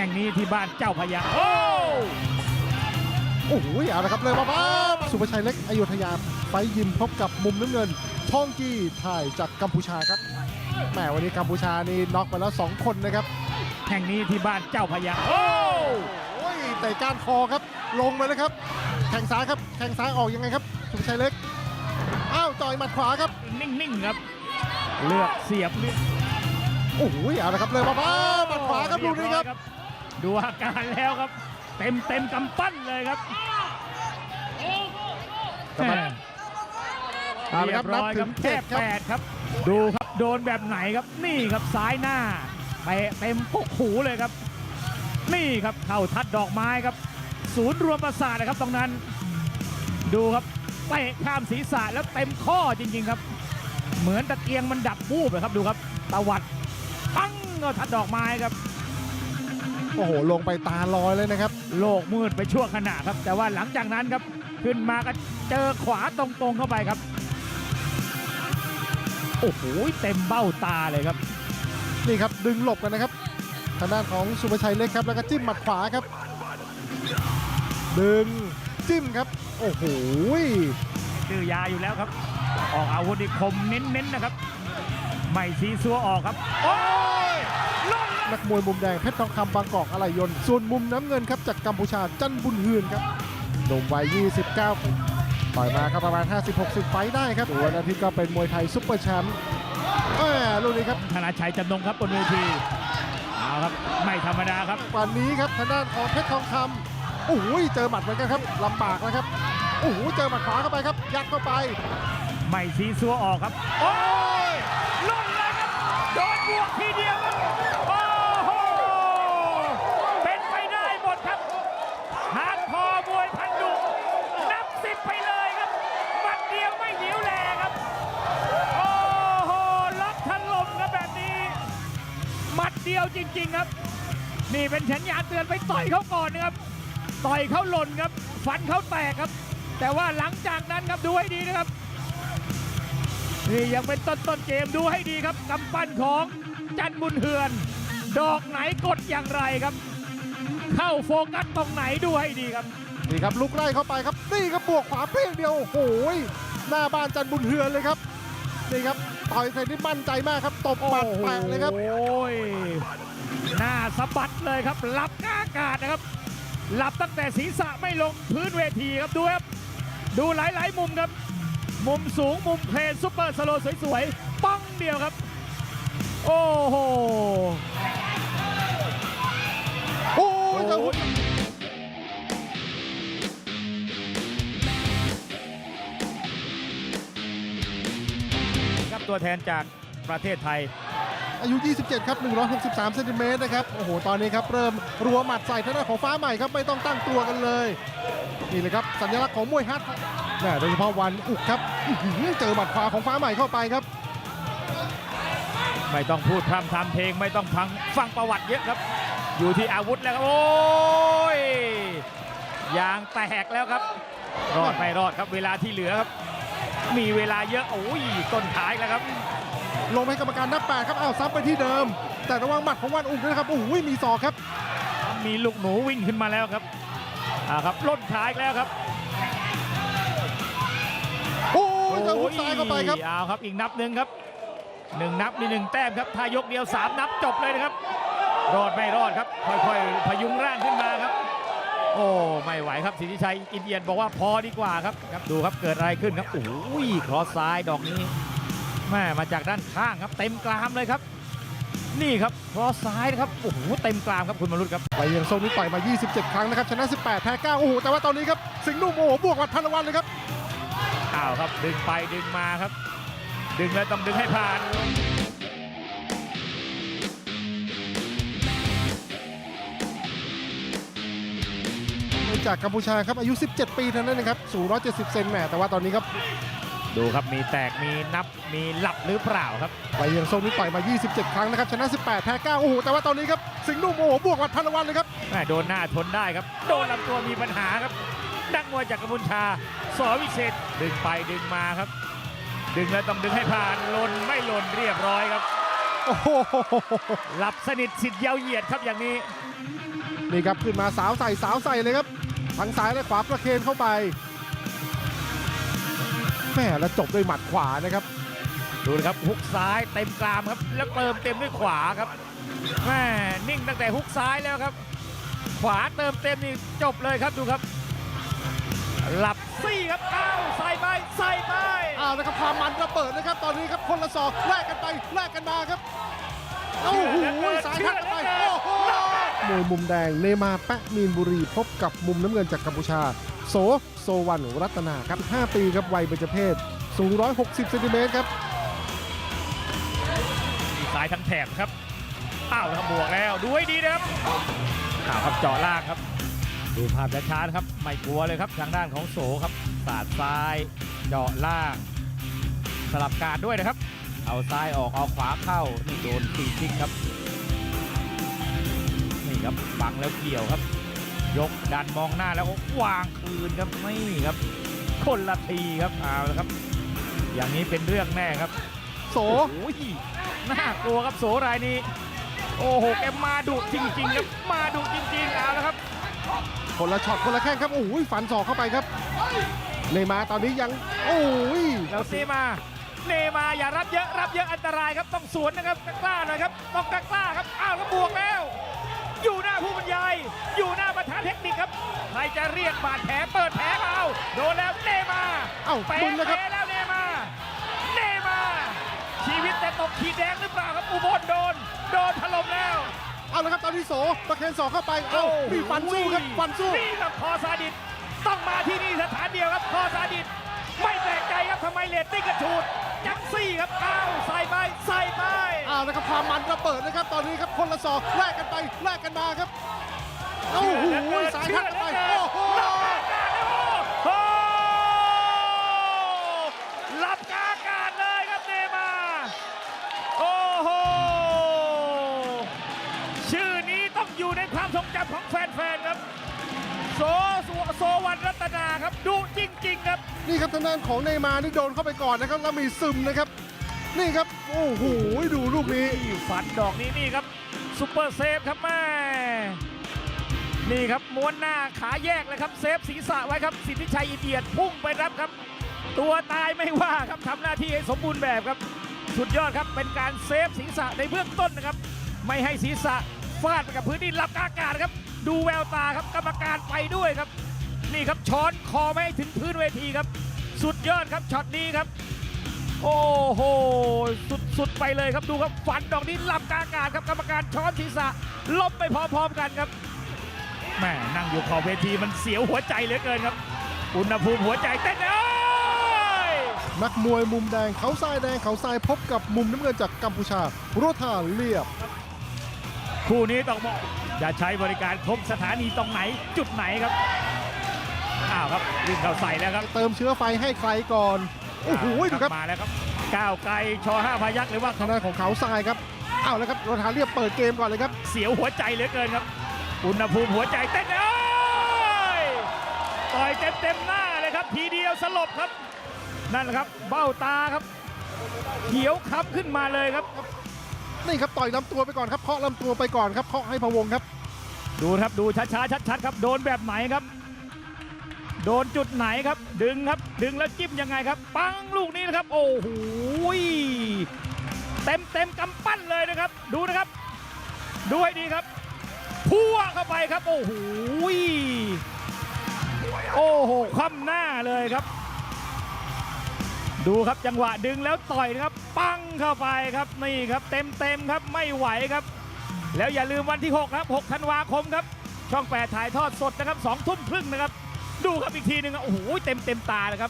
ห่งนี้ที่บ้านเจ้าพญาโอ้โอ้โหเอาละครับเลยมาบ้าสุภชัยเล็กอยุธยาไฟยิมพบกับมุมน้ำเงินทองกีถ่ายจากกัมพูชาครับแหมวันนี้กัมพูชานี่น็อกไปแล้ว2คนนะครับ แห่งนี้ที่บ้านเจ้าพญาโอ้โอ้ยแต่ก้านคอครับ ลงไปเลยครับแข่งซ้ายครับแข่งซ้ายออกยังไงครับสุภชัยเล็กอ้าวต่อยหมัดขวาครับนิ่งๆครับ เลือกเสียบเลือกโอ้โหเอาละครับเลยมาบ้าหมัดขวาครับดูนี่ครับ ดูอาการแล้วครับ เต็มเต็มกำปั้นเลยครับกำปั้นเอาละครับนับถึงแค่เจ็ดครับ แปดครับ ดูครับโดนแบบไหนครับนี่ครับซ้ายหน้าไปเต็มพกหูเลยครับ นี่ครับเข้าทัดดอกไม้ครับ ศูนย์รวมประสาทนะครับตรงนั้น ดูครับเตะข้ามศีรษะแล้วเต็มข้อจริง ๆครับ เหมือนตะเกียงมันดับวูบเลยครับดูครับตวัดปังก็ทัดดอกไม้ครับโอ้โหลงไปตาลอยเลยนะครับ โลกมืดไปชั่วขณะครับ แต่ว่าหลังจากนั้นครับขึ้นมาก็เจอขวาตรงๆเข้าไปครับ โอ้โหเต็มเบ้าตาเลยครับ นี่ครับดึงหลบกันนะครับ ทางด้านของสุภชัยเล็กครับ แล้วก็จิ้มหมัดขวาครับ ดึงจิ้มครับ โอ้โหดื้อยาอยู่แล้วครับ ออกอาวุธนี่คมเน้นๆนะครับ ไม่ซีซัวออกครับ โอ้ยล่ นนักมวยมุมแดงเพชรทองคำบางกอกอะไรยนต์ส่วนมุมน้ำเงินครับจากกัมพูชาจันบุญฮืนครับหนุ่มวัย 29ปีต่อยมาครับประมาณ 50-60 ไฟต์ได้ครับวันอาทิตย์ก็เป็นมวยไทยซุปเปอร์แชมป์แหมลูกนี้ครับธนาชัยจำนงครับบนเวทีเอาครับไม่ธรรมดาครับวันนี้ครับทางด้านของเพชรทองคำโอ้โหเจอหมัดเหมือนกันครับลำบากนะครับโอ้โหเจอหมัดขวาเข้าไปครับ ยัดเข้าไป ไม่ซีซัวออกครับ โอ้ยล่นเลยครับโดนบวกทีเดียว จริงครับ นี่เป็นสัญญาณเตือนไปต่อยเขาก่อนนะครับ ต่อยเขาหล่นครับ ฟันเขาแตกครับ แต่ว่าหลังจากนั้นครับดูให้ดีนะครับ นี่ยังเป็นต้นต้นเกมดูให้ดีครับกำปั้นของจันบุญเฮือน ดอกไหนกดอย่างไรครับ เข้าโฟกัสตรงไหนดูให้ดีครับ นี่ครับลุกไล่เข้าไปครับ นี่ครับบวกขวาเพียงเดียวโอ้โหหน้าบ้านจันบุญเฮือนเลยครับนี่ครับ ต่อยเสร็จนี่มั่นใจมากครับตบหมัดแปะเลยครับ โอ้ยหน้าสะบัดเลยครับหลับกาอากาศนะครับหลับตั้งแต่ศีรษะไม่ลงพื้นเวทีครับดูครับดูหลาย ๆ มุมครับ มุมสูงมุมเพลนซุปเปอร์สโลว์สวยๆป้องเดียวครับ โอ้โห โอ้ยโอ้ยค ตัวแทนจากประเทศไทย อายุ 27 ครับ 163เซนติเมตรนะครับ โอ้โห ตอนนี้ครับ เริ่มรัวหมัดใส่ทางด้านของฟ้าใหม่ครับ ไม่ต้องตั้งตัวกันเลย นี่เลยครับ สัญลักษณ์ของมวยฮัทแน่โดยเฉพาะวันอุกครับอื้อหือเจอหมัดขวาของฟ้าใหม่เข้าไปครับ ไม่ต้องพูดพร่ำทำเพลงไม่ต้องฟังฟังประวัติเยอะครับ อยู่ที่อาวุธแล้วครับ โอ้ยยางแตกแล้วครับ รอดไม่รอดครับเวลาที่เหลือครับ มีเวลาเยอะโอ้ยต้นท้ายแล้วครับ ลงให้กรรมการนับแปดครับอ้าวซับไปที่เดิม แต่ระวังหมัดของวันอุกด้วยนะครับโอ้โหมีศอกครับ มีลูกหนูวิ่งขึ้นมาแล้วครับอ่าครับล่นท้ายแล้วครับโอ้ยเจอหุกซ้ายเข้าไปครับเอาครับอีกนับหนึ่งครับหนึ่งนับมีหนึ่งแต้มครับถ้ายกเดียวสามนับจบเลยนะครับรอดไม่รอดครับค่อยๆพยุงร่างขึ้นมาครับ โอ้ไม่ไหวครับสิทธิชัยอินเดียนบอกว่าพอดีกว่าครับครับดูครับเกิดอะไรขึ้นครับโอ้ยครอสซ้ายดอกนี้แม่มาจากด้านข้างครับ เต็มกรามเลยครับ นี่ครับครอสซ้ายนะครับโอ้โหเต็มกรามครับคุณมรุตครับไปยังโซนนี้ต่อยมา 27 ครั้งนะครับชนะ 18 แพ้9โอ้โหแต่ว่าตอนนี้ครับสิงห์นุ่มโอ้โหบวกหมัดพันละวันเลยครับอ้าวครับดึงไปดึงมาครับ ดึงแล้วต้องดึงให้ผ่าน จากกัมพูชาครับอายุ 17 ปีเท่านั้นนะครับสูง170 เซนแหมแต่ว่าตอนนี้ครับดูครับมีแตกมีนับมีหลับหรือเปล่าครับไปยังโซนนี้ต่อยมา 27 ครั้งนะครับชนะ 18 แพ้9โอ้โหแต่ว่าตอนนี้ครับสิงห์นุ่มโอ้โหบวกหมัดพันละวันเลยครับแม่โดนหน้าทนได้ครับ โดนลำตัวมีปัญหาครับนักมวยจากกัมพูชาสอวิเศษดึงไปดึงมาครับ ดึงแล้วต้องดึงให้ผ่านหลนไม่หล่นเรียบร้อยครับโโอ้โหหลับสนิทสิทธิ์ยาวเหยียดครับอย่างนี้นี่ครับขึ้นมาสาวใส่สาวใส่เลยครับ ทั้งซ้ายและขวาประเคนเข้าไปแม่แล้วจบด้วยหมัดขวานะครับ ดูนะครับฮุกซ้ายเต็มกรามครับ แล้วเติมเต็มด้วยขวาครับแม่นิ่งตั้งแต่ฮุกซ้ายแล้วครับ ขวาเติมเต็มนี่จบเลยครับดูครับ หลับซี่ครับอ้าวใส่ไปใส่ไปเอาละครับความมันระเบิดนะครับ ตอนนี้ครับคนละศอกแลกกันไปแลกกันมาครับโอ้โหสายทัดกันไปโอ้โห มวยมุมแดง เนมาแปะมีนบุรีพบกับมุมน้ำเงินจากกัมพูชา โสโซวันรัตนาครับ 5 ปีครับวัยเบญจเพศสูง 160เซนติเมตรครับสายทั้งแถบครับอ้าวครับบวกแล้วดูให้ดีนะครับอ้าวครับเจาะล่างครับ ดูภาพช้าๆครับไม่กลัวเลยครับทางด้านของโสครับสาดซ้ายเจาะล่าง สลับการด้วยนะครับ เอาซ้ายออกเอาขวาเข้านี่โดนตีทิ้งครับ ครับบังแล้วเกี่ยวครับ ยกดันมองหน้าแล้วก็วางคืนครับนี่ครับ คนละทีครับเอาละครับ อย่างนี้เป็นเรื่องแน่ครับ โสโอ้ยน่ากลัวครับโสรายนี้ โอ้โหแกมาดุจริงๆครับมาดุจริงๆเอาแล้วครับ คนละช็อตคนละแข้งครับโอ้ยฟันศอกเข้าไปครับเนมาตอนนี้ยังโอ้ยแล้วเนมาเนมาอย่ารับเยอะรับเยอะอันตรายครับต้องสวนนะครับกล้าๆหน่อยครับต้องกล้าๆครับอ้าวแล้วบวกแล้ว อยู่หน้าผู้บรรยาย อยู่หน้าประธานเทคนิคครับ ใครจะเรียกบาดแผลเปิดแผลมาเอาโดนแล้วเนมาเอ้าเป๋มึนนะครับเป๋แล้วเนมา เนมา ชีวิตแต่ตกขีดแดงหรือเปล่าครับอุบลโดน โดนถล่มแล้ว เอาละครับตอนนี้โสประเคนศอกเข้าไปเอ้ามีฟันสู้ครับฟันสู้ นี่ครับคอซาดิสต้องมาที่นี่สถานเดียวครับคอซาดิสไม่แปลกใจครับทำไมเลตติ้งกระชูดจัง ซี่ครับอ้าวใส่ไปใส่ไปเอาละครับความมันระเบิดนะครับ ตอนนี้ครับคนละศอกแลกกันไปแลกกันมาครับโอ้โหสายทัด นี่ครับทางด้านของเนย์มาร์นี่โดนเข้าไปก่อนนะครับแล้วมีซึมนะครับ นี่ครับโอ้โหดูลูกนี้ นี่ฟันดอกนี้นี่ครับซุปเปอร์เซฟครับแม่นี่ครับม้วนหน้าขาแยกเลยครับเซฟศีรษะไว้ครับสิทธิชัยอิเดียดพุ่งไปรับครับ ตัวตายไม่ว่าครับทำหน้าที่ให้สมบูรณ์แบบครับ สุดยอดครับเป็นการเซฟศีรษะในเบื้องต้นนะครับ ไม่ให้ศีรษะฟาดไปกับพื้นดินรับอากาศครับ ดูแววตาครับกรรมการไปด้วยครับ นี่ครับช้อนคอไม่ให้ถึงพื้นเวทีครับ สุดยอดครับช็อตนี้ครับ โอ้โห สุดสุดไปเลยครับดูครับฝันดอกนี้ลำกลางอากาศครับกรรมการช้อนศีรษะล้มไปพร้อมๆกันครับแม่นั่งอยู่ขอบเวทีมันเสียวหัวใจเหลือเกินครับ อุณหภูมิหัวใจเต้นเอ้ยนักมวยมุมแดงเขาทรายแดงเขาทรายพบกับมุมน้ำเงินจากกัมพูชา โรธาเรียบ คู่นี้ต้องบอกจะใช้บริการครบสถานีตรงไหนจุดไหนครับ อ้าวครับวิ่งเข้าใส่แล้วครับ เติมเชื้อไฟให้ใครก่อนโอ้โหดูครับมาแล้วครับก้าวไกลชอห้าพยักษ์หรือว่าทางด้านของเขาทรายครับเอาแล้วครับโรธาเรียบเปิดเกมก่อนเลยครับ เสียวหัวใจเหลือเกินครับอุณหภูมิหัวใจเต้นเอ้ยต่อยเต็มเต็มๆหน้าเลยครับ ทีเดียวสลบครับ นั่นแหละครับ เบ้าตาครับ เขียวค้ำขึ้นมาเลยครับ นี่ครับต่อยลำตัวไปก่อนครับเคาะลำตัวไปก่อนครับเคาะให้พะวงครับ ดูครับดูช้าๆชัดๆครับโดนแบบไหนครับ โดนจุดไหนครับ ดึงครับ ดึงแล้วจิ้มยังไงครับ ปังลูกนี้นะครับ โอ้โหเต็มเต็มกำปั้นเลยนะครับ ดูนะครับ ดูให้ดีครับพัวเข้าไปครับ โอ้โหโอ้โหคว่ำหน้าเลยครับ ดูครับจังหวะดึงแล้วต่อยนะครับ ปังเข้าไปครับนี่ครับ เต็มเต็มครับไม่ไหวครับ แล้วอย่าลืมวันที่ 6 ครับ 6 ธันวาคมครับ ช่อง 8 ถ่ายทอดสดนะครับ2ทุ่มครึ่งนะครับ ดูครับอีกทีหนึ่งโอ้โหเต็มเต็มตานะครับ